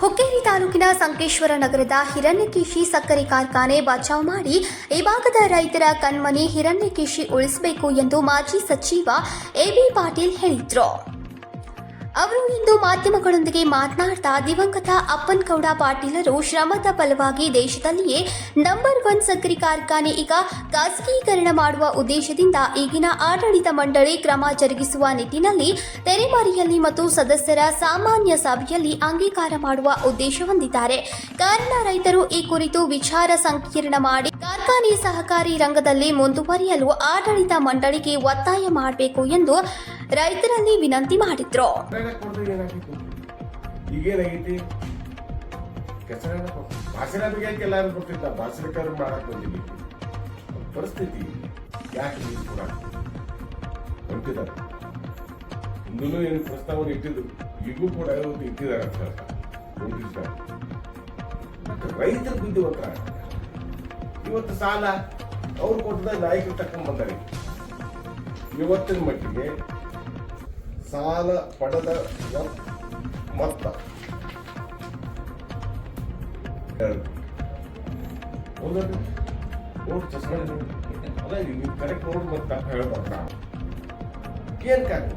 ಹುಕ್ಕೇರಿ ತಾಲೂಕಿನ ಸಂಕೇಶ್ವರ ನಗರದ ಹಿರಣ್ಯಕೇಶಿ ಸಕ್ಕರೆ ಕಾರ್ಖಾನೆ ಬಚಾವ್ ಮಾಡಿ ಈ ಭಾಗದ ರೈತರ ಕಣ್ಮನಿ ಹಿರಣ್ಯಕೇಶಿ ಉಳಿಸಬೇಕು ಎಂದು ಮಾಜಿ ಸಚಿವ ಎಬಿ ಪಾಟೀಲ್ ಹೇಳಿದರು. ಅವರು ಇಂದು ಮಾಧ್ಯಮಗಳೊಂದಿಗೆ ಮಾತನಾಡ್ತಾ ದಿವಂಗತ ಅಪ್ಪನ್ಗೌಡ ಪಾಟೀಲರು ಶ್ರಮದ ಫಲವಾಗಿ ದೇಶದಲ್ಲಿಯೇ ನಂಬರ್ ಒನ್ ಸಕ್ಕರೆ ಕಾರ್ಖಾನೆ ಈಗ ಖಾಸಗೀಕರಣ ಮಾಡುವ ಉದ್ದೇಶದಿಂದ ಈಗಿನ ಆಡಳಿತ ಮಂಡಳಿ ಕ್ರಮ ಜರುಗಿಸುವ ನಿಟ್ಟಿನಲ್ಲಿ ತೆರೆಮರೆಯಲ್ಲಿ ಮತ್ತು ಸದಸ್ಯರ ಸಾಮಾನ್ಯ ಸಭೆಯಲ್ಲಿ ಅಂಗೀಕಾರ ಮಾಡುವ ಉದ್ದೇಶ ಹೊಂದಿದ್ದಾರೆ. ಕಾರಣ ರೈತರು ಈ ಕುರಿತು ವಿಚಾರ ಸಂಕೀರ್ಣ ಮಾಡಿ ಕಾರ್ಖಾನೆ ಸಹಕಾರಿ ರಂಗದಲ್ಲಿ ಮುಂದುವರಿಯಲು ಆಡಳಿತ ಮಂಡಳಿಗೆ ಒತ್ತಾಯ ಮಾಡಬೇಕು ಎಂದು ರೈತರಲ್ಲಿ ವಿನಂತಿ ಮಾಡಿದ್ರು. ಎಲ್ಲಾರು ಮಾಡಕ್ ಬಂದಿಲ್ಲ ಪರಿಸ್ಥಿತಿ ಯಾಕೆ ಹೊಂಟಿದ್ದಾರೆ ಏನು ಪ್ರಸ್ತಾವನೆ ಇಟ್ಟಿದ್ರು. ಈಗೂ ಕೂಡ ಇವತ್ತು ಇಟ್ಟಿದ್ದಾರೆ ಅಂತ ಬುದ್ಧಿವಂತರ ಇವತ್ತು ಸಾಲ ಅವ್ರು ಕೊಟ್ಟದ ನಾಯಕರು ತಕೊಂಡ್ ಬಂದಾರೆ. ಇವತ್ತಿನ ಮಟ್ಟಿಗೆ ಸಾಲ ಪಡೆದ ಮೊತ್ತ. ಕರೆಕ್ಟ್ ನೋಡಿ ತಪ್ಪು ಹೇಳ್ಬಾರ್ದು ಏನ್ ಕಾರಣ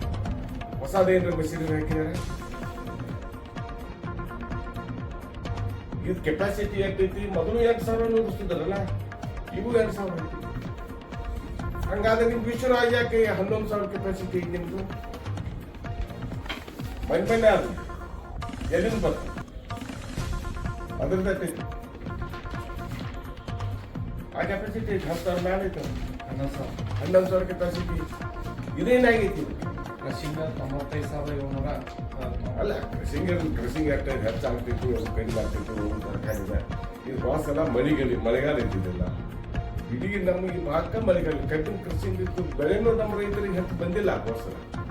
ಹೊಸದೇನ್ರ ಮಸೀದಿ ಹಾಕಿದ್ದಾರೆ ಇದು ಕೆಪಾಸಿಟಿ ಆಗ್ತೈತಿ ಮೊದಲು ಎರಡು ಸಾವಿರ ನುಡಿಸ್ತಿದ್ರಲ್ಲ ಇವು ಎರಡು ಸಾವಿರ. ಐತಿ ಹಂಗಾದ್ರೆ ನಿಮ್ ವಿಶ್ವರಾಜ್ ಯಾಕೆ ಹನ್ನೊಂದು ಸಾವಿರ ಕೆಪಾಸಿಟಿ ನಿಮ್ದು. ಮನೆ ಅದು. ಎಲ್ಲಿಂದ ಬರ್ತ ಅದ್ರದ್ದು ಐತಿ ಆ ಕೆಪಾಸಿಟಿ ಹತ್ತು ಸಾವಿರ ಮೇಲೆ ಐತೆ ಹನ್ನೊಂದು ಸಾವಿರ. ಹನ್ನೊಂದು ಸಾವಿರ ಕೆಪಾಸಿಟಿ ಇದೇನಾಗೈತಿ ಕೃಷಿಂಗ ತೊಂಬತ್ತೈದು ಸಾವಿರದ ಏಳ್ನೂರ ಅಲ್ಲ ಕೃಷಿಂಗ್ ಆಗ್ತಾ ಇದೆ ಹೆಚ್ಚಾಗ್ತಿತ್ತು ಕಡಿಮೆ ಆಗ್ತಿತ್ತು ತರಕಾರಿದ ಇದು. ಬಾಸ್ ಎಲ್ಲ ಮಳೆಗಾಲ ಮಳೆಗಾಲ ಇದ್ದಿದ್ದಿಲ್ಲ. ಇಡೀ ನಮಗೆ ಭಾಗ ಮಳೆಗಾಲ ಕಟ್ಟಿನ ಕೃಷಿ ಇತ್ತು ಬೆಳೆನೂ ನಮ್ಮ ರೈತರಿಗೆ ಹೆಚ್ಚು ಬಂದಿಲ್ಲ ಆ ವರ್ಷ